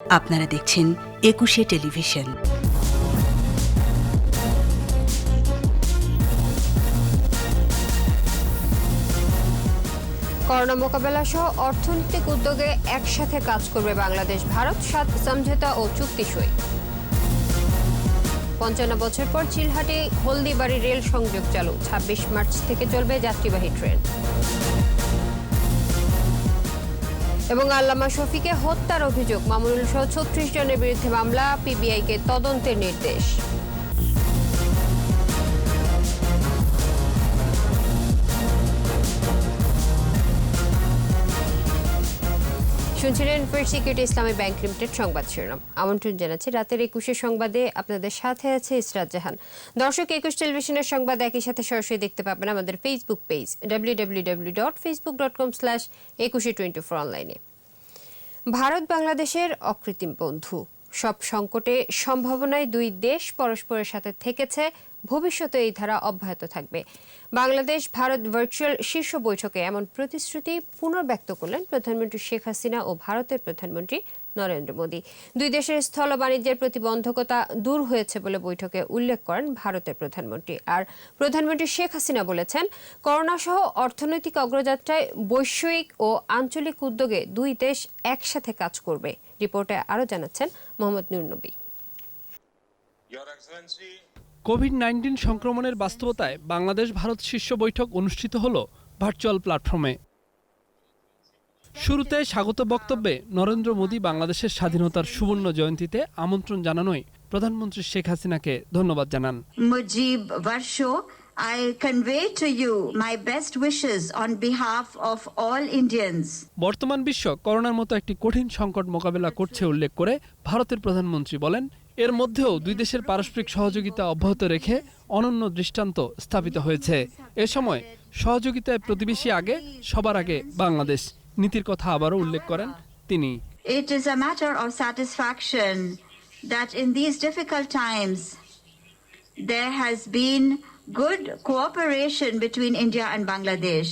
আপনারা দেখছেন একুশে টেলিভিশন। করোনা মোকাবেলা সহ অর্থনৈতিক উদ্যোগে একসাথে কাজ করবে বাংলাদেশ, ভারত, সাত সমঝোতা ও চুক্তি সই। পঞ্চান্ন বছর পর চিলহাটে হলদিবাড়ি রেল সংযোগ চালু, ছাব্বিশ মার্চ থেকে চলবে যাত্রীবাহী ট্রেন। এবং আল্লামা শফিকে হত্যার অভিযোগ। মামুনুল সহ ছত্রিশ জনের বিরুদ্ধে মামলা পিবিআইকে তদন্তের নির্দেশ। শুনছিলেন first security Islami bank limited সংবাদ শিরোনাম। আমন্ত্রণ জানাচ্ছি রাতের একুশের সংবাদে। আপনাদের সাথে আছে ইসরাত জাহান। দর্শক, একুশ টেলিভিশনের সংবাদ একই সাথে সরাসরি দেখতে পাবেন আমাদের Facebook page W W W dot Facebook dot com slash Ekushey twenty four অনলাইনে ভারত, বাংলাদেশের অকৃত্রিম বন্ধু। সব সংকটে সম্ভাবনায় দুই দেশ পরস্পরের সাথে থেকেছে ভবিষ্যতে এই ধারা অব্যাহত থাকবে। বাংলাদেশ ভারত ভার্চুয়াল শীর্ষ বৈঠকে এমন প্রতিশ্রুতি পুনর্ব্যক্ত করলেন প্রধানমন্ত্রী শেখ হাসিনা ও ভারতের প্রধানমন্ত্রী নরেন্দ্র মোদী। দুই দেশের স্থল বাণিজ্যের প্রতিবন্ধকতা দূর হয়েছে বলে বৈঠকে উল্লেখ করেন ভারতের প্রধানমন্ত্রী। আর প্রধানমন্ত্রী শেখ হাসিনা বলেছেন করোনা সহ অর্থনৈতিক অগ্রযাত্রায় বৈষয়িক ও আঞ্চলিক উদ্যোগে দুই দেশ একসাথে কাজ করবে। রিপোর্টে আরও জানাচ্ছেন Mohammad Nurnabi. Excellency, COVID nineteen সংক্রমণের বাস্তবতায় বাংলাদেশ ভারত শীর্ষ বৈঠক অনুষ্ঠিত হল ভার্চুয়াল প্ল্যাটফর্মে শুরুতে স্বাগত বক্তব্যে নরেন্দ্র মোদী বাংলাদেশের স্বাধীনতার সুবর্ণ জয়ন্তীতে আমন্ত্রণ জানানোয় প্রধানমন্ত্রী শেখ হাসিনাকে ধন্যবাদ জানান Mujib Varsho, I convey to you my best wishes on behalf of all Indians. বর্তমান বিশ্ব করোনার মতো একটি কঠিন সংকট মোকাবেলা করছে উল্লেখ করে ভারতের প্রধানমন্ত্রী বলেন এর মধ্যেও দুই দেশের পারস্পরিক সহযোগিতা অব্যাহত রেখে অনন্য দৃষ্টান্ত স্থাপিত হয়েছে এ সময় সহযোগিতায় প্রতিবেশী আগে সবার আগে বাংলাদেশ নীতির কথা আবারও উল্লেখ করেন তিনি It is a matter of satisfaction that in these difficult times there has been good cooperation between India and Bangladesh.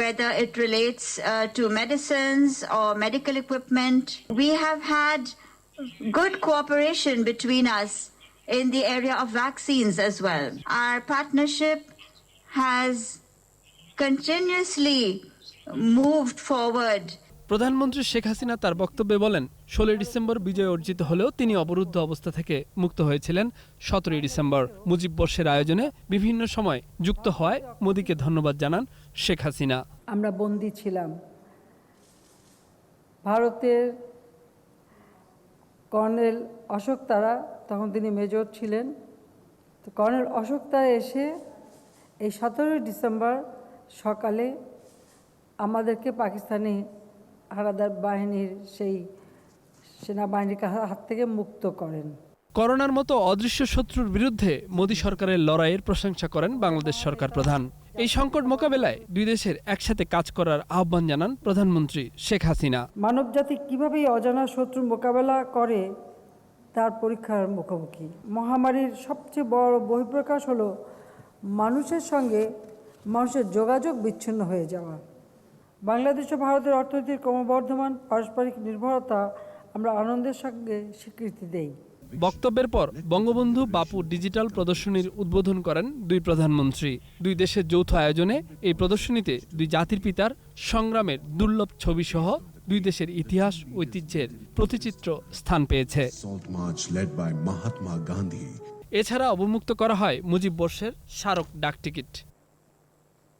Whether it relates uh, to medicines or medical equipment, we have had good cooperation between us in the area of vaccines as well. Our partnership has continuously moved forward. প্রধানমন্ত্রী শেখ হাসিনা তার বক্তব্যে বলেন ষোলোই December বিজয় অর্জিত হলেও তিনি অবরুদ্ধ অবস্থা থেকে মুক্ত হয়েছিলেন সতেরোই ডিসেম্বর। মুজিব বর্ষের আয়োজনে বিভিন্ন সময় যুক্ত হয় মোদীকে ধন্যবাদ জানান শেখ হাসিনা। আমরা বন্দী ছিলাম। ভারতের কর্নেল অশোক তারা, তখন তিনি মেজর ছিলেন। তো কর্নেল অশোক তারা এসে এই সতেরোই ডিসেম্বর সকালে আমাদেরকে পাকিস্তানি হারাদার বাহিনীর সেই সেনাবাহিনীর হাত থেকে মুক্ত করেন। করোনার মতো অদৃশ্য শত্রুর বিরুদ্ধে মোদী সরকারের লড়াইয়ের প্রশংসা করেন বাংলাদেশ সরকার প্রধান। এই সংকট মোকাবেলায় দুই দেশের একসাথে কাজ করার আহ্বান জানান প্রধানমন্ত্রী শেখ হাসিনা। মানবজাতি কীভাবে অজানা শত্রুর মোকাবেলা করে তার পরীক্ষার মুখোমুখি? মহামারীর সবচেয়ে বড় বহিঃপ্রকাশ হলো মানুষের সঙ্গে মানুষের যোগাযোগ বিচ্ছিন্ন হয়ে যাওয়া। বাংলাদেশ ও ভারতের অর্থনীতির ক্রমবর্ধমান পারস্পরিক নির্ভরতা আমরা আনন্দের সঙ্গে স্বীকৃতি দেই। বক্তব্যের পর বঙ্গবন্ধু বাপু ডিজিটাল প্রদর্শনীর উদ্বোধন করেন দুই প্রধানমন্ত্রী। দুই দেশের যৌথ আয়োজনে এই প্রদর্শনীতে দুই জাতির পিতার সংগ্রামের দুর্লভ ছবি সহ দুই দেশের ইতিহাস ঐতিহ্যের প্রতিচিত্র স্থান পেয়েছে. এছাড়া অবমুক্ত করা হয় মুজিব বর্ষের স্মারক ডাকটিকিট।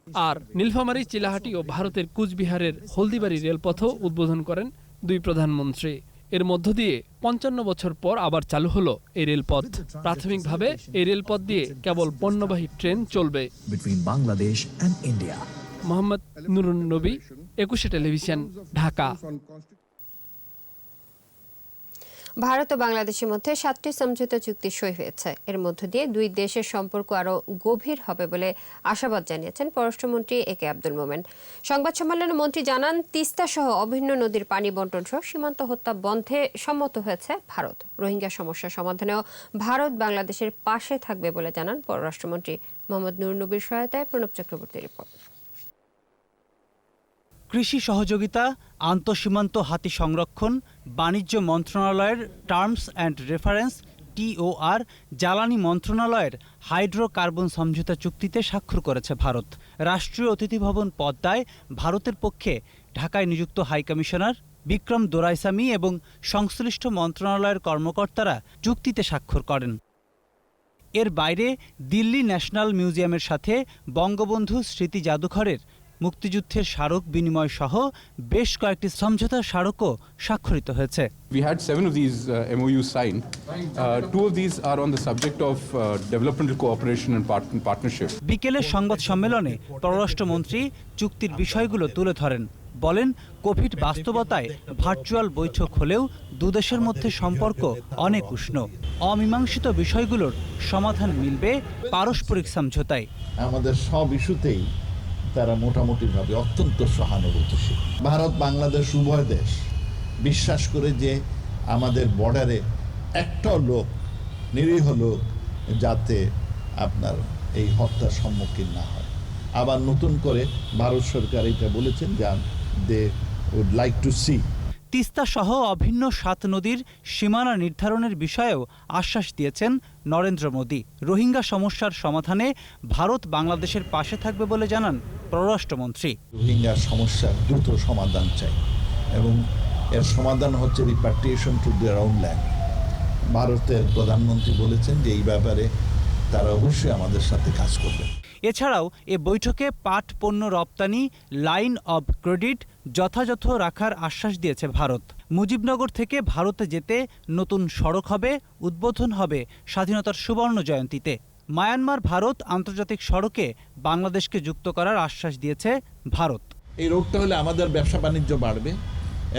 আর নীলফামারী চিলাহাটি ও ভারতের কুচবিহারের হলদিবাড়ি রেলপথও উদ্বোধন করেন দুই প্রধানমন্ত্রী। এর মধ্য দিয়ে পঞ্চান্ন বছর পর আবার চালু হলো এই রেলপথ। প্রাথমিকভাবে এই রেলপথ দিয়ে কেবল পণ্যবাহী ট্রেন চলবে। বাংলাদেশ মোহাম্মদ নুরুন নবী একুশে টেলিভিশন ঢাকা। ভারত ও বাংলাদেশের মধ্যে সাতটি সমঝোতা চুক্তি সই হয়েছে। এর মধ্য দিয়ে দুই দেশের সম্পর্ক আরও গভীর হবে বলে আশাবাদ জানিয়েছেন পররাষ্ট্রমন্ত্রী এ কে আব্দুল মোমেন। সংবাদ সম্মেলনে মন্ত্রী জানান, তিস্তা সহ অভিন্ন নদীর পানি বন্টন সহ সীমান্ত হত্যা বন্ধে সম্মত হয়েছে ভারত। রোহিঙ্গা সমস্যা সমাধানেও ভারত বাংলাদেশের পাশে থাকবে বলে জানান পররাষ্ট্রমন্ত্রী মোহাম্মদ নুর নবীর সহায়তায় প্রণব চক্রবর্তী রিপোর্ট। কৃষি সহযোগিতা, আন্তঃসীমান্ত হাতি সংরক্ষণ, বাণিজ্য মন্ত্রণালয়ের টার্মস অ্যান্ড রেফারেন্স টিওআর জ্বালানি মন্ত্রণালয়ের হাইড্রোকার্বন সমঝোতা চুক্তিতে স্বাক্ষর করেছে ভারত। রাষ্ট্রীয় অতিথি ভবন পদ্মায় ভারতের পক্ষে ঢাকায় নিযুক্ত হাইকমিশনার বিক্রম দোরাইসামি এবং সংশ্লিষ্ট মন্ত্রণালয়ের কর্মকর্তারা চুক্তিতে স্বাক্ষর করেন। এর বাইরে দিল্লি ন্যাশনাল মিউজিয়ামের সাথে বঙ্গবন্ধু স্মৃতি জাদুঘরের মুক্তিযুদ্ধের স্মারক বিনিময় সহ বেশ কয়েকটি সমঝোতা স্মারকও স্বাক্ষরিত হয়েছে। We had seven of these uh, MOUs signed. Uh, two of these are on the subject of uh, developmental cooperation and part- partnership. বিকেলের সংবাদ সম্মেলনে পররাষ্ট্রমন্ত্রী চুক্তির বিষয়গুলো তুলে ধরেন। বলেন কোভিড বাস্তবতায় ভার্চুয়াল বৈঠক হলেও দুদেশের মধ্যে সম্পর্ক অনেক উষ্ণ। অমীমাংসিত বিষয়গুলোর সমাধান মিলবে পারস্পরিক সমঝোতায়। আমাদের সব ইস্যুতেই তারা মোটামুটিভাবে অত্যন্ত সহানুভূতিশীল। ভারত, বাংলাদেশ উভয় দেশ বিশ্বাস করে যে আমাদের বর্ডারে একটা লোক, নিরীহ লোক, যাতে আপনার এই হত্যার সম্মুখীন না হয়। আবার নতুন করে ভারত সরকার এটা বলেছেন যে they would like to see. Teesta সহ অভিন্ন সাত নদীর সীমানা নির্ধারণের বিষয়েও আশ্বাস দিয়েছেন নরেন্দ্র মোদী। রোহিঙ্গা সমস্যার সমাধানে ভারত বাংলাদেশের পাশে থাকবে বলে জানান পররাষ্ট্রমন্ত্রী। রোহিঙ্গার সমস্যার দ্রুত সমাধান চাই এবং এর সমাধান হচ্ছে repatriation to their own land ভারতের প্রধানমন্ত্রী বলেছেন যে এই ব্যাপারে তারা অবশ্যই আমাদের সাথে কাজ করবে। এছাড়াও এ বৈঠকে পাট পণ্য রপ্তানি লাইন অব ক্রেডিট যথাযথ রাখার আশ্বাস দিয়েছে ভারত। মুজিবনগর থেকে ভারতে যেতে নতুন সড়ক হবে উদ্বোধন হবে স্বাধীনতার সুবর্ণ জয়ন্তীতে। মায়ানমার ভারত আন্তর্জাতিক সড়কে বাংলাদেশকে যুক্ত করার আশ্বাস দিয়েছে ভারত। এই রোডটা হলে আমাদের ব্যবসা বাণিজ্য বাড়বে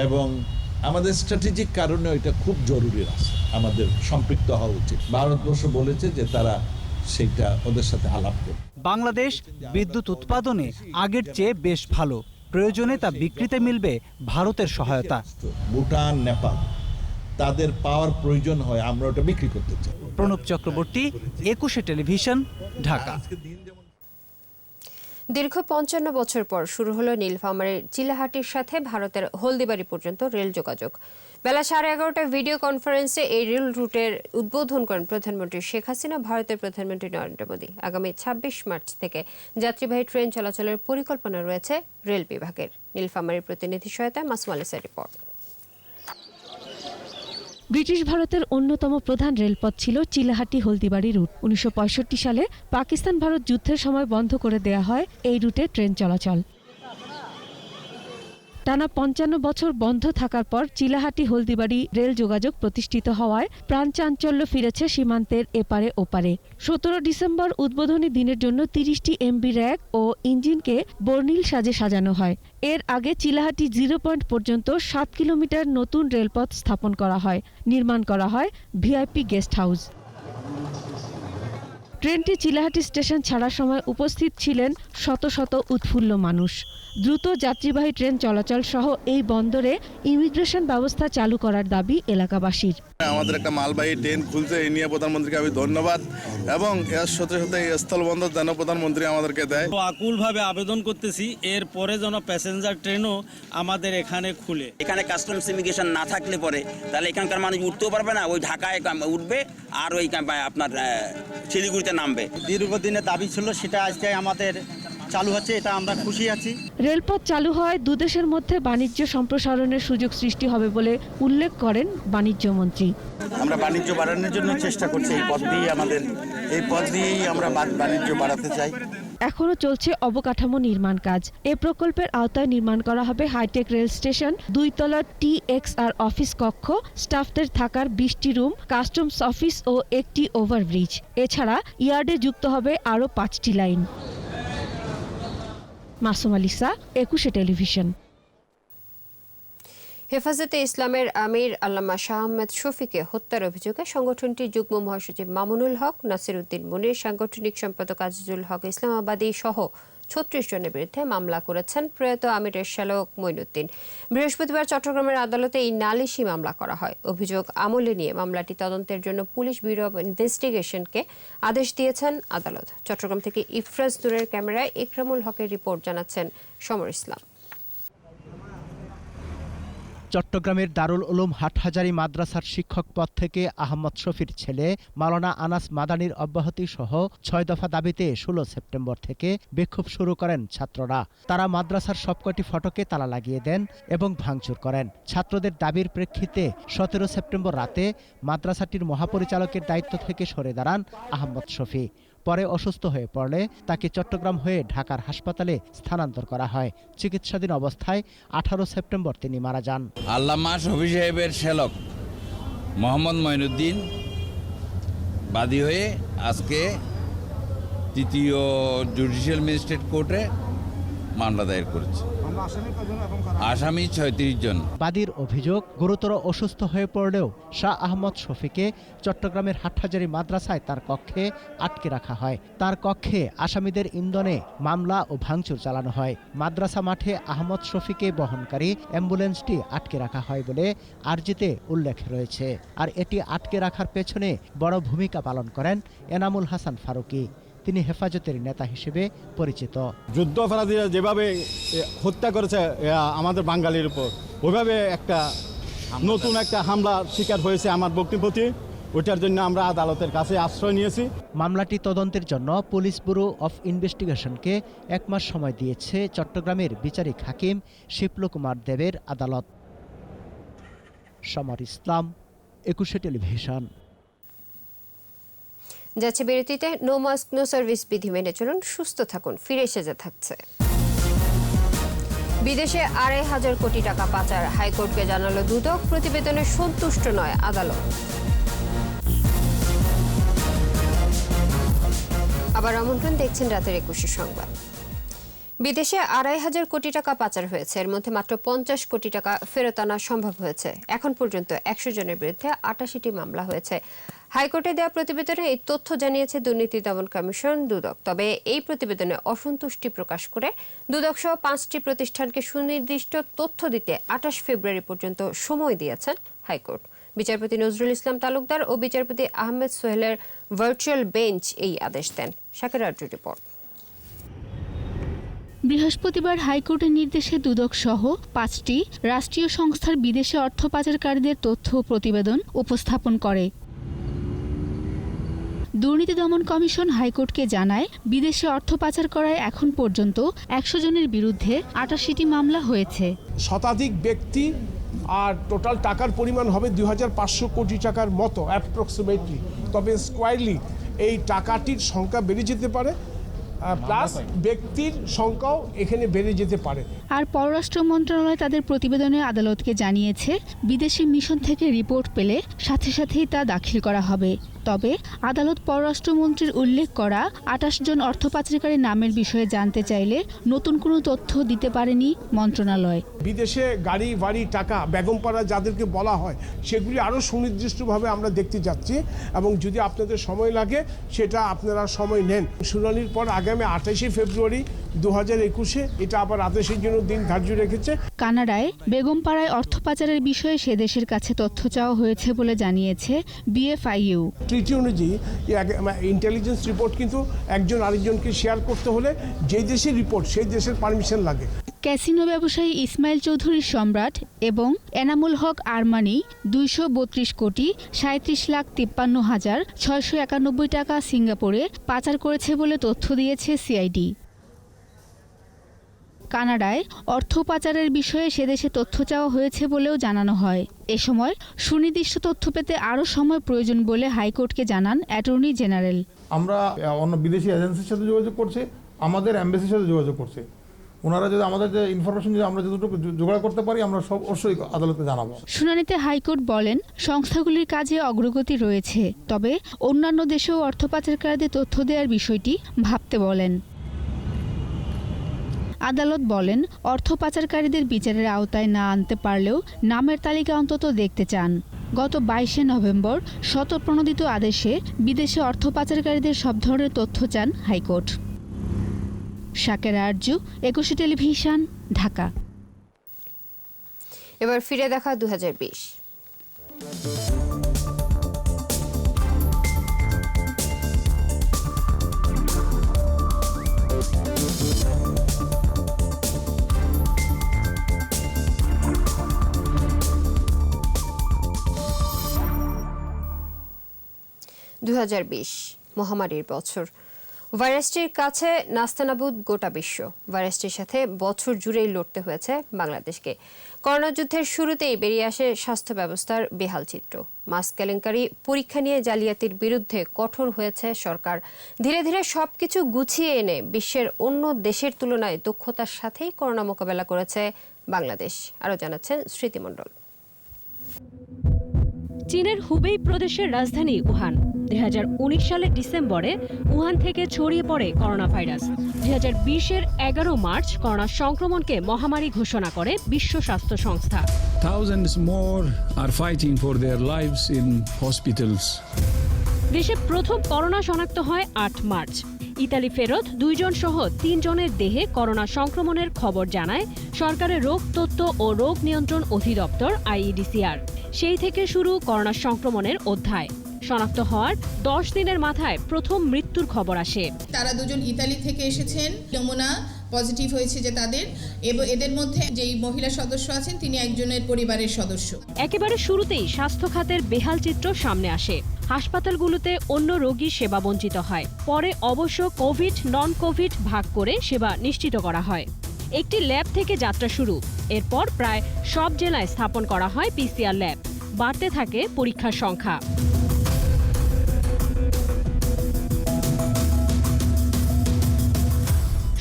এবং আমাদের স্ট্র্যাটেজিক কারণে এটা খুব জরুরি আছে আমাদের সম্পৃক্ত হওয়া উচিত। ভারতবর্ষ বলেছে যে তারা সেইটা ওদের সাথে আলাপ করবে। বাংলাদেশ বিদ্যুৎ উৎপাদনে আগের চেয়ে বেশ ভালো। প্রয়োজনে তা বিক্রিতে মিলবে ভারতের সহায়তা। ভুটান নেপাল তাদের পাওয়ার প্রয়োজন হয় আমরা ওটা বিক্রি করতে চাই। প্রণব চক্রবর্তী একুশে টেলিভিশন ঢাকা। দীর্ঘ পঞ্চান্ন বছর পর শুরু হলো নীলফামারীর চিলাহাটির সাথে ভারতের হলদিবাড়ি পর্যন্ত রেল যোগাযোগ। বেলা সাড়ে এগারোটায় ভিডিও কনফারেন্সে এই রেল রুটের উদ্বোধন করেন প্রধানমন্ত্রী শেখ হাসিনা, ভারতের প্রধানমন্ত্রী নরেন্দ্র মোদী। আগামী ছাব্বিশ মার্চ থেকে যাত্রীবাহী ট্রেন চলাচলের পরিকল্পনা রয়েছে রেল বিভাগের। নীলফামারীর প্রতিনিধি সহায়তায় মাসুম আলিসের রিপোর্ট। ব্রিটিশ ভারতের অন্যতম প্রধান রেলপথ ছিল চিলাহাটি হলদিবাড়ি রুট। উনিশশো পঁয়ষট্টি সালে পাকিস্তান ভারত যুদ্ধের সময় বন্ধ করে দেয়া হয় এই রুটে ট্রেন চলাচল। টানা পঞ্চান্ন বছর বন্ধ থাকার পর চিলাহাটি হলদিবাড়ি রেল যোগাযোগ প্রতিষ্ঠিত হওয়ায় প্রাণ চাঞ্চল্য ফিরেছে সীমান্তের এপারে ওপারে। সতেরো ডিসেম্বর উদ্বোধনী দিনের জন্য তিরিশটি এমবি র্যাক ও ইঞ্জিনকে বর্ণিল সাজে সাজানো হয়। এর আগে চিলাহাটি জিরো পয়েন্ট পর্যন্ত সাত কিলোমিটার নতুন রেলপথ স্থাপন করা হয়। নির্মাণ করা হয় ভিআইপি গেস্ট হাউস। ট্রেনটি চিলাহাটি স্টেশন ছাড়ার সময় উপস্থিত ছিলেন শত শত উৎফুল্ল মানুষ। দ্রুত যাত্রীবাহী ট্রেন চলাচল সহ এই বন্দরে ইমিগ্রেশন ব্যবস্থা চালু করার দাবি এলাকাবাসীর। আমাদের একটা মালবাহী ট্রেন খুলছে এই নিয়ে প্রধানমন্ত্রীকে আমি ধন্যবাদ এবং এর সাথে সাথে এই স্থলবন্দর যেন প্রধানমন্ত্রী আমাদেরকে দেয়। তো আকুলভাবে আবেদন করতেছি এরপরে যেন প্যাসেঞ্জার ট্রেনও আমাদের এখানে খুলে। এখানে কাস্টমস ইমিগ্রেশন না থাকলে পরে তাহলে এখানকার মানুষ উঠতেও পারবে না ওই ঢাকায় উঠবে আর ওই আপনার আহ, শিলিগুড়িতে নামবে। দীর্ঘদিনের দাবি ছিল সেটা আজকে আমাদের চালু হচ্ছে এটা আমরা খুশি আছি। রেলপথ চালু হওয়ায় দুদেশের মধ্যে বাণিজ্য সম্প্রসারণের সুযোগ সৃষ্টি হবে বলে উল্লেখ করেন বাণিজ্য মন্ত্রী আমরা বাণিজ্য বাড়ানোর জন্য চেষ্টা করছি এই পথ দিয়ে আমাদের এই পথ দিয়েই আমরা বাণিজ্য বাড়াতে চাই। এখনও চলছে অবকাঠামো নির্মাণ কাজ। এ প্রকল্পের আওতায় নির্মাণ করা হবে হাইটেক রেল স্টেশন দুই তলার টি এক্স আর অফিস কক্ষ, স্টাফদের থাকার বিশটি রুম, কাস্টমস অফিস ও একটি ওভারব্রিজ। এছাড়া ইয়ার্ডে যুক্ত হবে আরও পাঁচটি লাইন। মাসুম আলিসা একুশে টেলিভিশন। হেফাজতে ইসলামের আমির আল্লামা শাহ আহমেদ শফিকে হত্যার অভিযোগে সংগঠনটির যুগ্ম মহাসচিব মামুনুল হক নাসির উদ্দিন মুনির, সাংগঠনিক সম্পাদক আজিজুল হক, ইসলামাবাদী সহ ছত্রিশ জনের বিরুদ্ধে মামলা করেছেন প্রয়াত আমিরের শ্যালক মইনুদ্দিন। বৃহস্পতিবার চট্টগ্রামের আদালতে এই নালিশি মামলা করা হয়। অভিযোগ আমলে নিয়ে মামলাটি তদন্তের জন্য পুলিশ ব্যুরো অব ইনভেস্টিগেশনকে আদেশ দিয়েছেন আদালত। চট্টগ্রাম থেকে ইফরাজ দূরের ক্যামেরায় ইকরামুল হকের রিপোর্ট জানাচ্ছেন সমর ইসলাম। চট্টগ্রামের দারুল উলুম হাটহাজারী মাদ্রাসার শিক্ষক পদ থেকে আহমদ শফির ছেলে মালানা আনাস মাদানির অব্যাহতি সহ ছয় দফা দাবিতে ষোলো সেপ্টেম্বর থেকে বিক্ষোভ শুরু করেন ছাত্ররা। তারা মাদ্রাসার সবকটি ফটকে তালা লাগিয়ে দেন এবং ভাঙচুর করেন। ছাত্রদের দাবির প্রেক্ষিতে সতেরো সেপ্টেম্বর রাতে মাদ্রাসাটির মহাপরিচালকের দায়িত্ব থেকে সরে দাঁড়ান আহমদ শফি। পরে অসুস্থ হয়ে পড়লে তাকে চট্টগ্রাম হয়ে ঢাকার হাসপাতালে স্থানান্তর করা হয়। চিকিৎসাধীন অবস্থায় আঠারো সেপ্টেম্বর তিনি মারা যান। আল্লামা শফি সাহেবের শ্যালক মোহাম্মদ মঈনুদ্দিন বাদী হয়ে আজকে তৃতীয় জুডিশিয়াল ম্যাজিস্ট্রেট কোর্টে মামলা দায়ের করেছে। আসামি ছয়ত্রিশ জন। বাদীর অভিযোগ, গুরুতর অসুস্থ হয়ে পড়লেও শাহ আহমদ শফিকে চট্টগ্রামের হাটহাজারী মাদ্রাসায় তার কক্ষে আটকে রাখা হয়। তার কক্ষে আসামিদের ইন্ধনে মামলা ও ভাঙচুর চালানো হয়। মাদ্রাসা মাঠে আহমদ শফিকে বহনকারী অ্যাম্বুলেন্সটি আটকে রাখা হয় বলে আরজিতে উল্লেখ রয়েছে। আর এটি আটকে রাখার পেছনে বড় ভূমিকা পালন করেন এনামুল হাসান ফারুকী। তিনি হেফাজতের নেতা হিসেবে পরিচিত। যুদ্ধাপরাধীরা যেভাবে হত্যা করেছে আমাদের বাঙালির উপর ওইভাবে একটা নতুন একটা হামলা শিকার হয়েছে আমার বক্তিপতি ওইটার জন্য আমরা আদালতের কাছে আশ্রয় নিয়েছি। মামলাটি তদন্তের জন্য পুলিশ ব্যুরো অফ ইনভেস্টিগেশনকে এক মাস সময় দিয়েছে চট্টগ্রামের বিচারিক হাকিম শিবলু কুমার দেবের আদালত। সমর ইসলাম একুশে টেলিভিশন। যাচ্ছে বিরতিতে। নো মাস্ক নো সার্ভিস বিধি মেনে চলুন। সুস্থ থাকুন। ফিরে এসে যা থাকছে। বিদেশে আড়াই হাজার কোটি টাকা পাচার। হাইকোর্টকে জানালো দুদক। প্রতিবেদনে সন্তুষ্ট নয় আদালত। আবার আমন্ত্রণ দেখছেন রাতের একুশে সংবাদ। বিদেশে আড়াই হাজার কোটি টাকা পাচার হয়েছে। এর মধ্যে মাত্র পঞ্চাশ কোটি টাকা ফেরত আনা সম্ভব হয়েছে। এখন পর্যন্ত একশো জনের বিরুদ্ধে আটাশিটি মামলা হয়েছে। হাইকোর্টে দেওয়া প্রতিবেদনে এই তথ্য জানিয়েছে দুর্নীতি দমন কমিশন দুদক। তবে এই প্রতিবেদনে অসন্তুষ্টি প্রকাশ করে দুদক সহ পাঁচটি প্রতিষ্ঠানকে সুনির্দিষ্ট তথ্য দিতে আঠাশ ফেব্রুয়ারি পর্যন্ত সময় দিয়েছেন হাইকোর্ট। বিচারপতি নজরুল ইসলাম তালুকদার ও বিচারপতি আহমেদ সোহেলের ভার্চুয়াল বেঞ্চ এই আদেশ দেন। রিপোর্ট। বৃহস্পতিবার হাইকোর্টের নির্দেশে দুদক সহ পাঁচটি রাষ্ট্রীয় সংস্থার বিদেশে অর্থ পাচারকারীদের তথ্য প্রতিবেদন উপস্থাপন করে। দুর্নীতি দমন কমিশন হাইকোর্টকে জানায় বিদেশে অর্থ পাচার করায় এখন পর্যন্ত একশো জনের বিরুদ্ধে আটাশিটি মামলা হয়েছে। শতাধিক ব্যক্তি আর টোটাল টাকার পরিমাণ হবে দু হাজার পাঁচশো কোটি টাকার মতো অ্যাপ্রক্সিমেটলি তবে স্কোয়ারলি এই টাকাটির সংখ্যা বেড়ে যেতে পারে প্লাস ব্যক্তির সংখ্যাও এখানে বেড়ে যেতে পারে। আর পররাষ্ট্র মন্ত্রণালয় তাদের প্রতিবেদনে আদালতকে জানিয়েছে বিদেশি মিশন থেকে রিপোর্ট পেলে সাথে সাথেই তা দাখিল করা হবে। তবে আদালত পররাষ্ট্রমন্ত্রীর উল্লেখ করা আটাশ জন অর্থ পাচারকারীর নামের বিষয়ে জানতে চাইলে নতুন কোনো তথ্য দিতে পারেনি মন্ত্রণালয়। বিদেশে গাড়ি, বাড়ি, টাকা বেগমপাড়া যাদেরকে বলা হয়, সেগুলি আরও সুনির্দিষ্টভাবে আমরা দেখতে যাচ্ছি এবং যদি আপনাদের সময় লাগে, সেটা আপনারা সময় নেন। শুনানির পর আগামী আঠাশে ফেব্রুয়ারি দু হাজার একুশে এটা আবার আদেশের জন্য দিন ধার্য রেখেছে। কানাডায় বেগমপাড়ায় অর্থ পাচারের বিষয়ে সে দেশের কাছে তথ্য চাওয়া হয়েছে বলে জানিয়েছে বিএফআইইউ। ট্রিটি অনুযায়ী ইন্টেলিজেন্স রিপোর্ট কিন্তু একজন আরেকজনকে শেয়ার করতে হলে যে দেশের রিপোর্ট সেই দেশের পারমিশন লাগে। ক্যাসিনো ব্যবসায়ী ইসমাইল চৌধুরীর সম্রাট এবং এনামুল হক আরমানি দুইশো বত্রিশ কোটি সাঁত্রিশ লাখ তিপ্পান্ন হাজার ছয়শো একানব্বই টাকা সিঙ্গাপুরে পাচার করেছে বলে তথ্য দিয়েছে সিআইডি। কানাডায় অর্থ পাচারের বিষয়ে সেদেশে তথ্য চাওয়া হয়েছে বলেও জানানো হয়। এ সময় সুনির্দিষ্ট তথ্য পেতে আরও সময় প্রয়োজন বলে হাইকোর্টকে জানান অ্যাটর্নি জেনারেল। আমরা অন্য বিদেশি এজেন্সির সাথে যোগাযোগ করছি আমাদের অ্যাম্বাসির সাথে যোগাযোগ করছি। ওনারা যদি আমাদের যে ইনফরমেশন যদি আমরা যতটুকু জোগাড় করতে পারি আমরা সব অবশ্যই আদালতে জানাব। শুনানিতে হাইকোর্ট বলেন সংস্থাগুলির কাজে অগ্রগতি রয়েছে তবে অন্যান্য দেশেও অর্থ পাচারকারীদের তথ্য দেওয়ার বিষয়টি ভাবতে বলেন। আদালত বলেন, অর্থ পাচারকারীদের বিচারের আওতায় না আনতে পারলেও নামের তালিকা অন্তত দেখতে চান। গত বাইশে নভেম্বর শতপ্রণোদিত আদেশে বিদেশে অর্থ পাচারকারীদের সব ধরনের তথ্য চান হাইকোর্ট। শাকের আরজু একুশে টেলিভিশন, ঢাকা। এবার ফিরে দেখা দু হাজার বিশ। মহামারীর বছর। ভাইরাসটির কাছে নাস্তানাবুদ গোটা বিশ্ব। ভাইরাসটির সাথে বছর জুড়েই লড়তে হয়েছে বাংলাদেশকে। করোনা যুদ্ধের শুরুতেই বেরিয়ে আসে স্বাস্থ্য ব্যবস্থার বেহাল চিত্র। মাস্ক কেলেঙ্কারি, পরীক্ষা নিয়ে জালিয়াতির বিরুদ্ধে কঠোর হয়েছে সরকার। ধীরে ধীরে সবকিছু গুছিয়ে এনে বিশ্বের অন্য দেশের তুলনায় দক্ষতার সাথেই করোনা মোকাবেলা করেছে বাংলাদেশ, আরও জানাচ্ছেন স্মৃতিমণ্ডল। চীনের হুবেই প্রদেশের রাজধানী উহান। দুই হাজার উনিশ সালের ডিসেম্বরে উহান থেকে ছড়িয়ে পড়ে করোনা ভাইরাস দুই হাজার বিশের এগারো মার্চ করোনা সংক্রমণকে মহামারী ঘোষণা করে বিশ্ব স্বাস্থ্য সংস্থা। Thousands more are fighting for their lives in hospitals. দেশে প্রথম করোনা শনাক্ত হয় আট মার্চ। ইতালি ফেরত দুইজন সহ তিনজনের দেহে করোনা সংক্রমণের খবর জানায় সরকারের রোগ তথ্য ও রোগ নিয়ন্ত্রণ অধিদপ্তর আইইডিসিআর। সেই থেকে শুরু করোনা সংক্রমণের অধ্যায়। শনাক্ত হওয়ার দশ দিনের মাথায় প্রথম মৃত্যুর খবর আসে। তারা দুজন ইতালি থেকে এসেছেন। নমুনা পজিটিভ হয়েছে যে তাদের। এবং এদের মধ্যে যেই মহিলা সদস্য আছেন তিনি একজনের পরিবারের সদস্য। একেবারে শুরুতেই স্বাস্থ্য খাতের বেহাল চিত্র সামনে আসে। হাসপাতালগুলোতে অন্য রোগী সেবা বঞ্চিত হয়। পরে অবশ্য কোভিড নন কোভিড ভাগ করে সেবা নিশ্চিত করা হয়। একটি ল্যাব থেকে যাত্রা শুরু। এরপর প্রায় সব জেলায় স্থাপন করা হয় পিসিআর ল্যাব। বাড়তে থাকে পরীক্ষার সংখ্যা।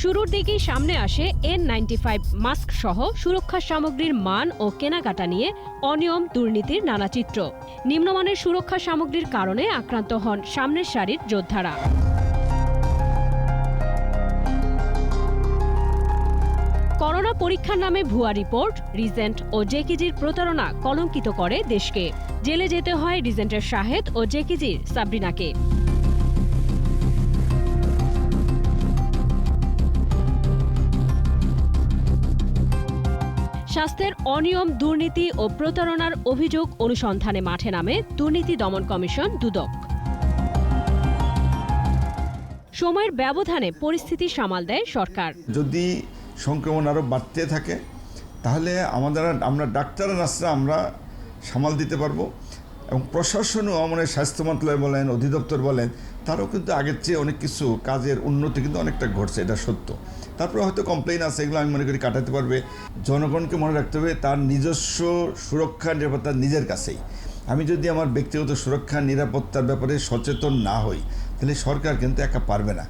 শুরুর দিকেই সামনে আসে এন নাইনটি ফাইভ মাস্ক সহ সুরক্ষা সামগ্রীর মান ও কেনাকাটা নিয়ে অনিয়ম, দুর্নীতির নানা চিত্র। নিম্নমানের সুরক্ষা সামগ্রীর কারণে আক্রান্ত হন সামনের সারির যোদ্ধারা। করোনা পরীক্ষার নামে ভুয়া রিপোর্ট, রিজেন্ট ও জেকিজির প্রতারণা কলঙ্কিত করে দেশকে। জেলে যেতে হয় রিজেন্টের শাহেদ ও জেকিজির সাবরিনাকে। স্বাস্থ্যের অনিয়ম, দুর্নীতি ও প্রতারণার অভিযোগ অনুসন্ধানে মাঠে নামে দুর্নীতি দমন কমিশন, দুদক। সময়ের ব্যবধানে পরিস্থিতি সামাল দেয় সরকার। যদি সংক্রমণ আরও বাড়তে থাকে, তাহলে আমাদের আমরা ডাক্তার নার্সরা আমরা সামাল দিতে পারব এবং প্রশাসনও আমাদের স্বাস্থ্য মন্ত্রণালয় বলেন, অধিদপ্তর বলেন, তারও কিন্তু আগের চেয়ে অনেক কিছু কাজের উন্নতি কিন্তু অনেকটা ঘটছে, এটা সত্য। তারপরে হয়তো কমপ্লেন আছে, এগুলো আমি মনে করি কাটাতে পারবে। জনগণকে মনে রাখতে হবে, তার নিজস্ব সুরক্ষা, নিরাপত্তা নিজের কাছেই। আমি যদি আমার ব্যক্তিগত সুরক্ষা, নিরাপত্তার ব্যাপারে সচেতন না হই, তাহলে সরকার কিন্তু একা পারবে না।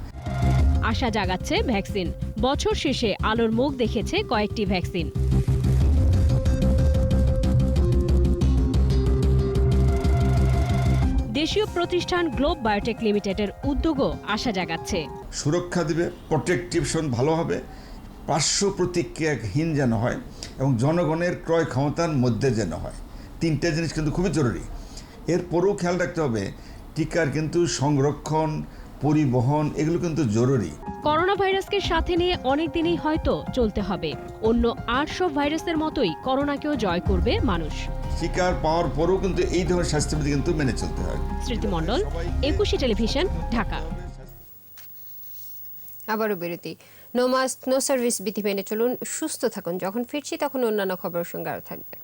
আশা জাগাচ্ছে ভ্যাকসিন। বছর শেষে আলোর মুখ দেখেছে কয়েকটি ভ্যাকসিন। দেশীয় প্রতিষ্ঠান গ্লোব বায়োটেক লিমিটেডের উদ্যোগও আশা জাগাচ্ছে। সুরক্ষা দিবে, প্রোটেকটিভশন ভালো হবে, পার্শ্ব প্রতিক্রিয়াহীন যেন হয় এবং জনগণের ক্রয় ক্ষমতার মধ্যে যেন হয়। তিনটে জিনিস কিন্তু খুবই জরুরি। এরপরেও খেয়াল রাখতে হবে, টিকার কিন্তু সংরক্ষণ পরিবহন এগুলো কিন্তু জরুরি। করোনা ভাইরাসকে সাথে নিয়ে অনেক দিনই হয়তো চলতে হবে। অন্য আর সব ভাইরাসের মতোই করোনাকেও জয় করবে মানুষ। শিকার পাওয়ার পরেও কিন্তু এই ধরনের স্বাস্থ্যবিধি কিন্তু মেনে চলতে হয়। স্মৃতিমণ্ডল একুশে টেলিভিশন ঢাকা। আবারও বিরতি। নো মাস্ক নো সার্ভিস বিধি মেনে চলুন সুস্থ থাকুন। যখন ফিরছি তখন অন্যান্য খবরের সঙ্গে আরও থাকবে।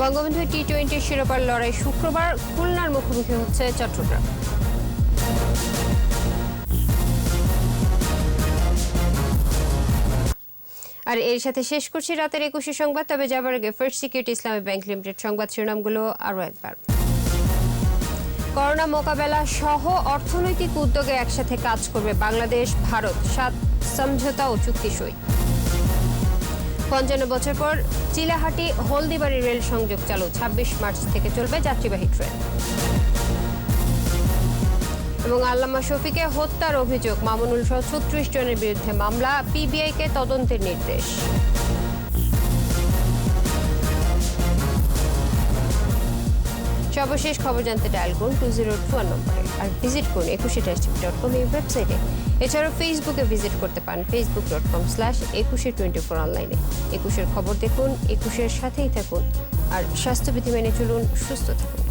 বঙ্গবন্ধু টি টোয়েন্টি শিরোপার লড়াই শুক্রবার খুলনার মুখোমুখি হচ্ছে চট্টগ্রাম। আর এর সাথে শেষ করছি রাতের একুশে সংবাদ, তবে যাবার আগে first security Islami bank limited সংবাদ শিরোনামগুলো আরও একবার। করোনা মোকাবেলা সহ অর্থনৈতিক উদ্যোগে একসাথে কাজ করবে বাংলাদেশ, ভারত, সাত সমঝোতা ও চুক্তি সই। পঞ্চান্ন বছর পর চিলাহাটি হলদিবাড়ি রেল সংযোগ চালু, ছাব্বিশ মার্চ থেকে চলবে যাত্রীবাহী ট্রেন। এবং আল্লামা শফিকে হত্যার অভিযোগ। মামুনুল সহ ছত্রিশ জনের বিরুদ্ধে মামলা পিবিআইকে তদন্তের নির্দেশ। সর্বশেষ খবর জানতে ডায়াল করুন টু জিরো টু নম্বরে আর ভিজিট করুন একুশে টেস্টিভ ডট কম এই ওয়েবসাইটে। এছাড়াও ফেসবুকে ভিজিট করতে পারেন Facebook dot com slash Ekushey twenty four অনলাইনে। একুশের খবর দেখুন, একুশের সাথেই থাকুন। আর স্বাস্থ্যবিধি মেনে চলুন, সুস্থ থাকুন।